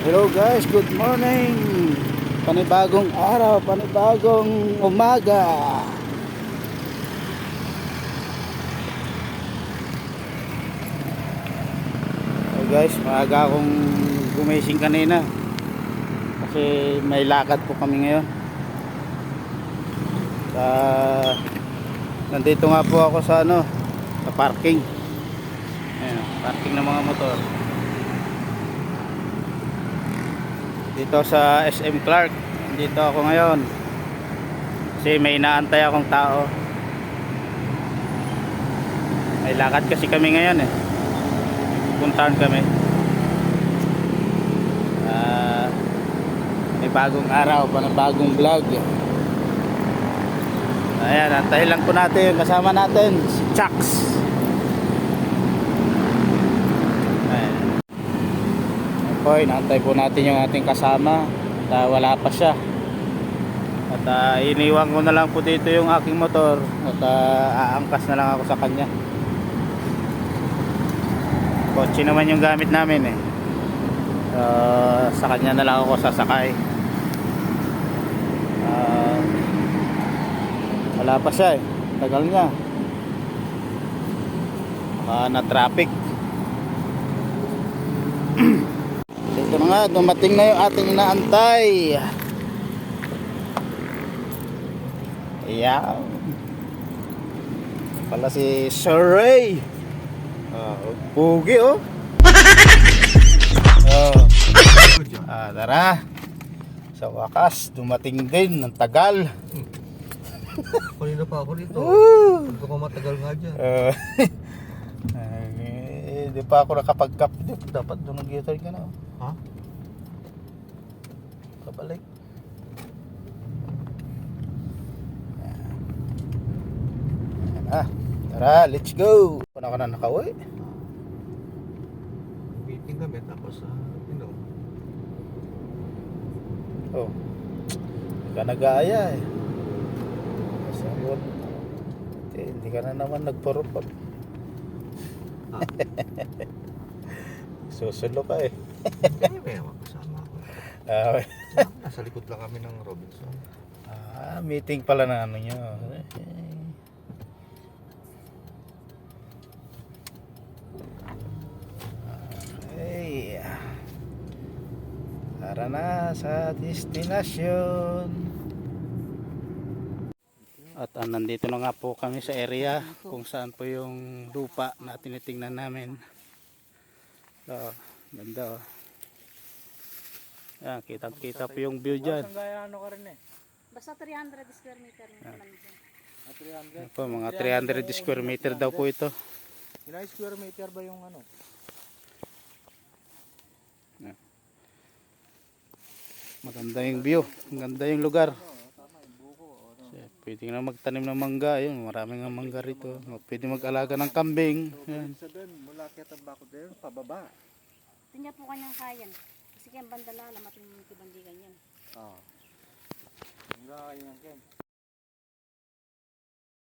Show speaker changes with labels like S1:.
S1: Hello guys, good morning. Panibagong araw, panibagong umaga. So guys, maaga akong gumising kanina. Kasi may lakad po kami ngayon. Sa nandito nga po ako sa ano, sa parking. Ayan, parking ng mga motor. Dito sa SM Clark. Dito ako ngayon. Kasi may inaantay akong tao. May lakad kasi kami ngayon eh. Puntahan kami. Ah, may bagong araw pa ng bagong vlog. Ayan antayin lang po natin. Kasama natin si Chucks ayan po, inaantay po natin yung ating kasama na wala pa siya. At ah, iniwan ko na lang po dito yung aking motor at ah, aangkas na lang ako sa kanya. Kotse naman yung gamit namin eh. Ah, sa kanya na lang ako sasakay. Ah, wala pa siya eh. Tagal niya. Baka na traffic nga, dumating na yung ating inaantay. Ayan. Pala si Sir Ray. Ah, pugi oh. oh. Ah, tara. Sa wakas, dumating din ng tagal.
S2: Kanina pa ako dito.
S1: Woo!
S2: Hindi ko matagal nga dyan.
S1: Uh, eh, di pa ako nakapag-cup. Dapat doon nag-u-turn ka na. oh.
S2: Ha?
S1: Kabalik. Ayan na. Tara, let's go. Paano ka na nakauwi?
S2: Meeting kami tapos sa you know.
S1: Oh. Hindi ka nag-aaya eh. Sagot. Eh, hindi ka na naman nagpurupot.
S2: Ah.
S1: Susulo ka eh.
S2: Eh, may mga kasama ako.
S1: Ah,
S2: Nasa likod lang kami ng Robinson.
S1: ah, meeting pala na ano nyo. Okay. Tara na sa destinasyon. At ah, nandito na nga po kami sa area kung saan po yung lupa na tinitingnan namin. So, ganda oh. Yan, kitang-kita po yung view dyan.
S3: Basta 300 square meter yung naman dyan.
S1: Yan po, mga 300 square meter daw po ito.
S2: Ilang square meter ba yung ano?
S1: Maganda yung view. Maganda yung lugar. Kasi Pwede na magtanim ng mangga. Yun, maraming mangga rito. Pwede mag-alaga ng kambing. Yan.
S2: Mula kaya tabako din, pababa.
S3: Niya po kanyang kayan. Kasi kaya bandala, lamat yung tibandigan yan.
S2: Oo. Ang gaya yan, Ken.